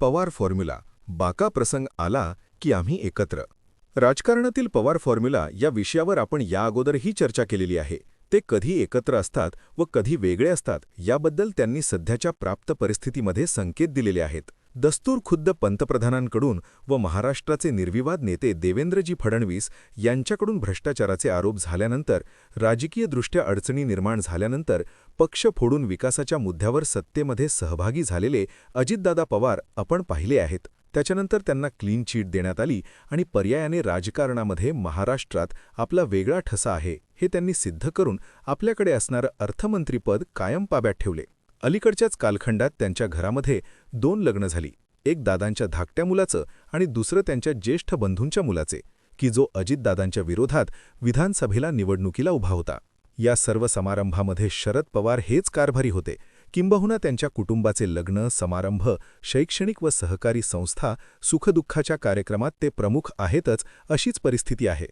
Pawar formula बाका प्रसंग आला की आम्ही एकत्र. राजकारणातील पवार फॉर्म्युला या विषयावर आपण या अगोदरही चर्चा केलेली आहे. ते कधी एकत्र असतात व कधी वेगळे असतात याबद्दल त्यांनी सध्याच्या प्राप्त परिस्थितीमध्ये संकेत दिलेले आहेत. दस्तूर खुद्द पंतप्रधानांकडून व महाराष्ट्राचे निर्विवाद नेते देवेंद्रजी फडणवीस यांच्याकडून भ्रष्टाचाराचे आरोप झाल्यानंतर राजकीयदृष्ट्या अडचणी निर्माण झाल्यानंतर पक्ष फोडून विकासाच्या मुद्द्यावर सत्तेमध्ये सहभागी झालेले अजितदादा पवार आपण पाहिले आहेत. त्याच्यानंतर त्यांना क्लीन चीट देण्यात आली आणि पर्यायाने राजकारणामध्ये महाराष्ट्रात आपला वेगळा ठसा आहे हे त्यांनी सिद्ध करून आपल्याकडे असणारं अर्थमंत्रीपद कायम पाब्यात ठेवले. अलीकडच्याच कालखंडात त्यांच्या घरामध्ये दोन लग्न झाली एक दादांच्या धाकट्या मुलाचं आणि दुसरं त्यांच्या ज्येष्ठ बंधूंच्या मुलाचे की जो अजितदादांच्या विरोधात विधानसभेला निवडणुकीला उभा होता. या सर्व समारंभामध्ये शरद पवार हेच कारभारी होते. किंबहुना त्यांच्या कुटुंबाचे लग्न समारंभ शैक्षणिक व सहकारी संस्था सुखदुःखाच्या कार्यक्रमात ते प्रमुख आहेतच अशीच परिस्थिती आहे.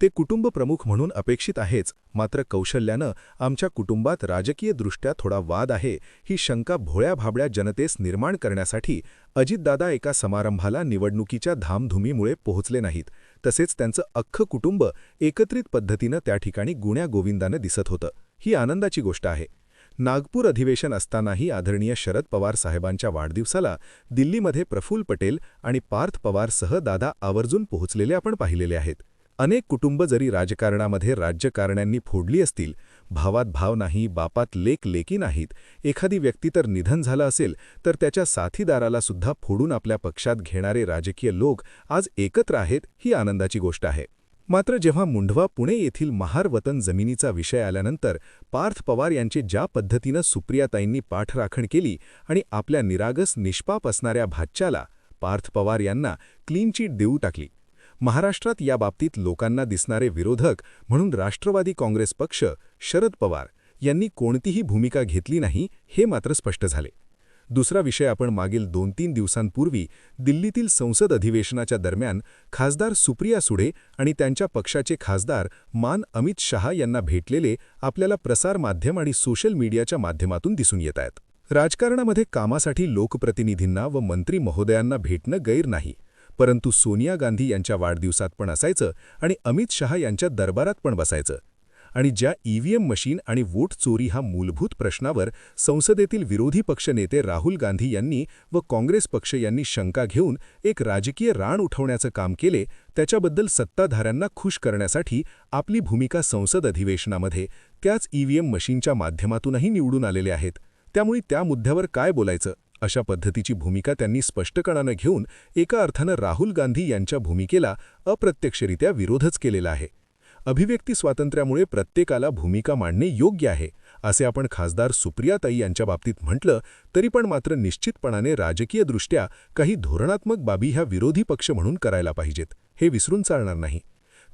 ते कुटुंब प्रमुख म्हणून अपेक्षित आहेच मात्र कौशल्यानं आमच्या कुटुंबात राजकीयदृष्ट्या थोडा वाद आहे ही शंका भोळ्या भाबड्या जनतेस निर्माण करण्यासाठी अजितदादा एका समारंभाला निवडणुकीच्या धामधुमीमुळे पोहोचले नाहीत. तसेच त्यांचं अख्खं कुटुंब एकत्रित पद्धतीनं त्या ठिकाणी गुण्या गोविंदानं दिसत होतं. ही आनंदाची गोष्ट आहे. नागपूर अधिवेशन असतानाही आदरणीय शरद पवार साहेबांच्या वाढदिवसाला दिल्लीमध्ये प्रफुल पटेल आणि पार्थ पवारसह दादा आवर्जून पोहोचलेले आपण पाहिलेले आहेत. अनेक कुटुंब जरी राजकारणामध्ये राज्यकारण्यांनी फोडली असतील भावात भाव नाही बापात लेक लेकी नाहीत. एखादी व्यक्ती तर निधन झालं असेल तर त्याच्या साथीदाराला सुद्धा फोडून आपल्या पक्षात घेणारे राजकीय लोक आज एकत्र आहेत ही आनंदाची गोष्ट आहे. मात्र जेव्हा मुंढवा पुणे येथील महार वतन जमिनीचा विषय आल्यानंतर पार्थ पवार यांची ज्या पद्धतीनं सुप्रियाताईंनी पाठराखण केली आणि आपल्या निरागस निष्पाप असणाऱ्या भाच्याला पार्थ पवार यांना क्लीन चीट देऊ टाकली महाराष्ट्रात या बाबतीत लोकांना दिसणारे विरोधक म्हणून राष्ट्रवादी काँग्रेस पक्ष शरद पवार यांनी कोणतीही भूमिका घेतली नाही हे मात्र स्पष्ट झाले. दुसरा विषय आपण मागील दोन तीन दिवसांपूर्वी दिल्लीतील संसद अधिवेशनाच्या दरम्यान खासदार सुप्रिया सुडे आणि त्यांच्या पक्षाचे खासदार मान अमित शहा यांना भेटलेले आपल्याला प्रसारमाध्यम आणि सोशल मीडियाच्या माध्यमातून दिसून येत आहेत. राजकारणामध्ये कामासाठी लोकप्रतिनिधींना व मंत्री महोदयांना भेटणं गैर नाही. परंतु सोनिया गांधी यांच्या वाढदिवसात पण असायचं आणि अमित शहा यांच्या दरबारात पण बसायचं. आणि ज्या ईव्हीएम मशीन आणि वोट चोरी हा मूलभूत प्रश्नावर संसदेतील विरोधी पक्षनेते राहुल गांधी यांनी व काँग्रेस पक्ष यांनी शंका घेऊन एक राजकीय राण उठवण्याचं काम केले त्याच्याबद्दल सत्ताधाऱ्यांना खुश करण्यासाठी आपली भूमिका संसद अधिवेशनामध्ये त्याच ईव्हीएम मशीनच्या माध्यमातूनही निवडून आलेले आहेत. त्यामुळे त्या मुद्द्यावर काय बोलायचं? अशा पद्धतीची भूमिका त्यांनी स्पष्टपणानं घेऊन एका अर्थानं राहुल गांधी यांच्या भूमिकेला अप्रत्यक्षरित्या विरोधच केलेला आहे. अभिव्यक्ती स्वातंत्र्यामुळे प्रत्येकाला भूमिका मांडणे योग्य आहे असे आपण खासदार सुप्रियाताई यांच्या बाबतीत म्हटलं तरी पण मात्र निश्चितपणाने राजकीयदृष्ट्या काही धोरणात्मक बाबी ह्या विरोधी पक्ष म्हणून करायला पाहिजेत. हे विसरून चालणार नाही.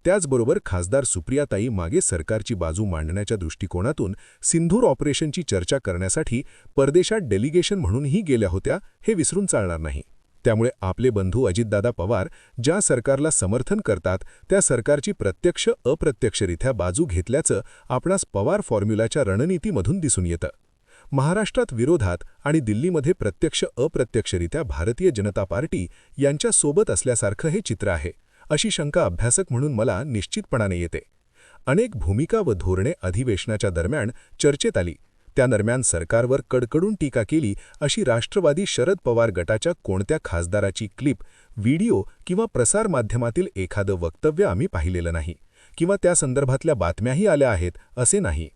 त्याचबरोबर खासदार सुप्रियाताई मागे सरकारची बाजू मांडण्याच्या दृष्टिकोनातून सिंधूर ऑपरेशनची चर्चा करण्यासाठी परदेशात डेलिगेशन म्हणूनही गेल्या होत्या हे विसरून चालणार नाही. त्यामुळे आपले बंधू अजितदादा पवार ज्या सरकारला समर्थन करतात त्या सरकारची प्रत्यक्ष अप्रत्यक्षरित्या बाजू घेतल्याचं आपणास पवार फॉर्म्युलाच्या रणनीतीमधून दिसून येतं. महाराष्ट्रात विरोधात आणि दिल्लीमध्ये प्रत्यक्ष अप्रत्यक्षरित्या भारतीय जनता पार्टी यांच्या सोबत असल्यासारखं हे चित्र आहे. अशी शंका अभ्यासक म्हणून मला निश्चितपणाने येते. अनेक भूमिका व धोरणे अधिवेशनाच्या दरम्यान चर्चेत आली. त्या दरम्यान सरकारवर कडकडून टीका केली अशी राष्ट्रवादी शरद पवार गटाच्या कोणत्या खासदाराची क्लिप व्हिडिओ किंवा प्रसारमाध्यमातील एखादं वक्तव्य आम्ही पाहिलेलं नाही किंवा त्या संदर्भातल्या बातम्याही आल्या आहेत असे नाही.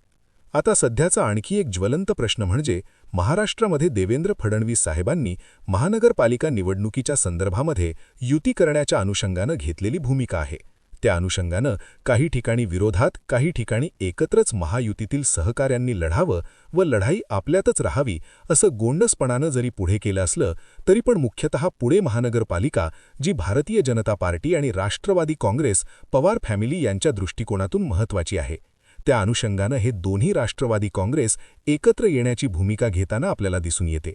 आता सध्याचा आणखी एक ज्वलंत प्रश्न म्हणजे महाराष्ट्रामध्ये देवेंद्र फडणवीस साहेबांनी महानगरपालिका निवडणुकीच्या संदर्भामध्ये युती करण्याच्या अनुषंगानं घेतलेली भूमिका आहे. त्या अनुषंगानं काही ठिकाणी विरोधात काही ठिकाणी एकत्रच महायुतीतील सहकाऱ्यांनी लढावं व लढाई आपल्यातच राहावी असं गोंडसपणानं जरी पुढे केलं असलं तरी पण मुख्यतः पुणे महानगरपालिका जी भारतीय जनता पार्टी आणि राष्ट्रवादी काँग्रेस पवार फॅमिली यांच्या दृष्टिकोनातून महत्त्वाची आहे. त्या अनुषंगानं हे दोन्ही राष्ट्रवादी काँग्रेस एकत्र येण्याची भूमिका घेताना आपल्याला दिसून येते.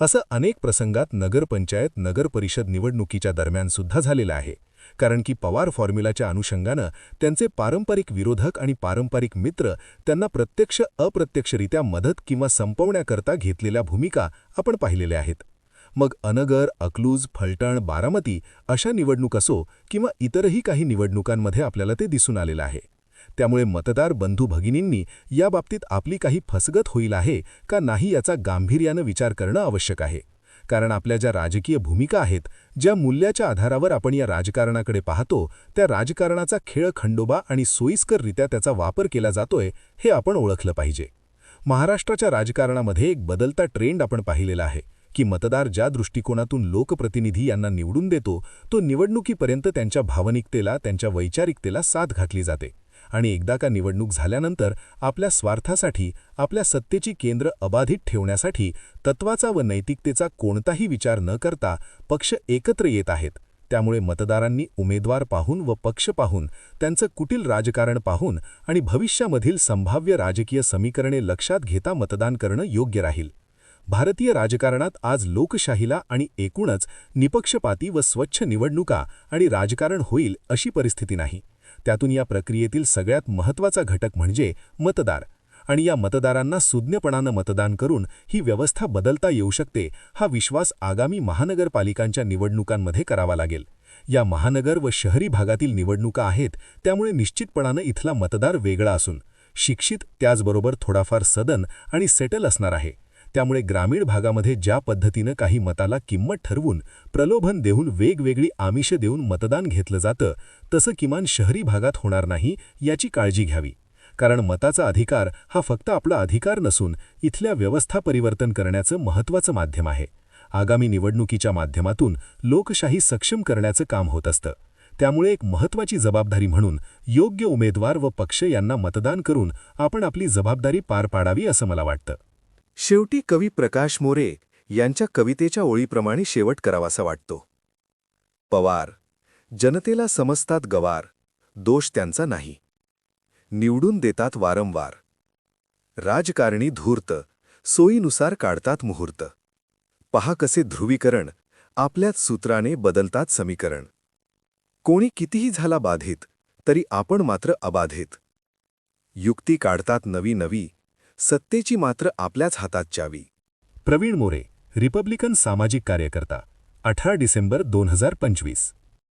असं अनेक प्रसंगात नगरपंचायत नगरपरिषद निवडणुकीच्या दरम्यानसुद्धा झालेलं आहे. कारण की पवार फॉर्म्युलाच्या अनुषंगानं त्यांचे पारंपरिक विरोधक आणि पारंपरिक मित्र त्यांना प्रत्यक्ष अप्रत्यक्षरित्या मदत किंवा संपवण्याकरता घेतलेल्या भूमिका आपण पाहिलेल्या आहेत. मग अनगर अकलूज फलटण बारामती अशा निवडणूक असो किंवा इतरही काही निवडणुकांमध्ये आपल्याला ते दिसून आलेलं आहे. त्यामुळे मतदार बंधू भगिनींनी याबाबतीत आपली काही फसगत होईल आहे का नाही याचा गांभीर्यानं विचार करणं आवश्यक आहे. कारण आपल्या ज्या राजकीय भूमिका आहेत ज्या मूल्याच्या आधारावर आपण या राजकारणाकडे पाहतो त्या राजकारणाचा खेळ खंडोबा आणि सोयीस्कररित्या त्याचा वापर केला जातोय हे आपण ओळखलं पाहिजे. महाराष्ट्राच्या राजकारणामध्ये एक बदलता ट्रेंड आपण पाहिलेला आहे की मतदार ज्या दृष्टिकोनातून लोकप्रतिनिधी यांना निवडून देतो तो निवडणुकीपर्यंत त्यांच्या भावनिकतेला त्यांच्या वैचारिकतेला साथ घातली जाते. आणि एकदा का निवडणूक झाल्यानंतर आपल्या स्वार्थासाठी आपल्या सत्तेची केंद्र अबाधित ठेवण्यासाठी तत्वाचा व नैतिकतेचा कोणताही विचार न करता पक्ष एकत्र येत आहेत. त्यामुळे मतदारांनी उमेदवार पाहून व पक्ष पाहून त्यांचं कुटील राजकारण पाहून आणि भविष्यामधील संभाव्य राजकीय समीकरणे लक्षात घेता मतदान करणं योग्य राहील. भारतीय राजकारणात आज लोकशाहीला आणि एकूणच निपक्षपाती व स्वच्छ निवडणुका आणि राजकारण होईल अशी परिस्थिती नाही. त्यातून या प्रक्रियेतील सगळ्यात महत्त्वाचा घटक म्हणजे मतदार. आणि या मतदारांना सुज्ञपणानं मतदान करून ही व्यवस्था बदलता येऊ शकते हा विश्वास आगामी महानगरपालिकांच्या निवडणुकांमध्ये करावा लागेल. या महानगर व शहरी भागातील निवडणुका आहेत त्यामुळे निश्चितपणानं इथला मतदार वेगळा असून शिक्षित त्याचबरोबर थोडाफार सदन आणि सेटल असणार आहे. त्यामुळे ग्रामीण भागामध्ये ज्या पद्धतीनं काही मताला किंमत ठरवून प्रलोभन देऊन वेगवेगळी आमिष देऊन मतदान घेतलं जातं तसं किमान शहरी भागात होणार नाही याची काळजी घ्यावी. कारण मताचा अधिकार हा फक्त आपला अधिकार नसून इथल्या व्यवस्था परिवर्तन करण्याचं महत्त्वाचं माध्यम आहे. आगामी निवडणुकीच्या माध्यमातून लोकशाही सक्षम करण्याचं काम होत असतं. त्यामुळे एक महत्त्वाची जबाबदारी म्हणून योग्य उमेदवार व पक्ष यांना मतदान करून आपण आपली जबाबदारी पार पाडावी असं मला वाटतं. शेवटी कवी प्रकाश मोरे यांच्या कवितेच्या ओळीप्रमाणे शेवट करावासा वाटतो. पवार जनतेला समजतात गवार दोष त्यांचा नाही. निवडून देतात वारंवार. राजकारणी धूर्त सोयीनुसार काढतात मुहूर्त. पहा कसे ध्रुवीकरण आपल्याच सूत्राने बदलतात समीकरण. कोणी कितीही झाला बाधित तरी आपण मात्र अबाधित. युक्ती काढतात नवी नवी सत्तेची मात्र आपल्याच हातात चावी. प्रवीण मोरे रिपब्लिकन सामाजिक कार्यकर्ता अठरा डिसेंबर दोन हजार पंचवीस.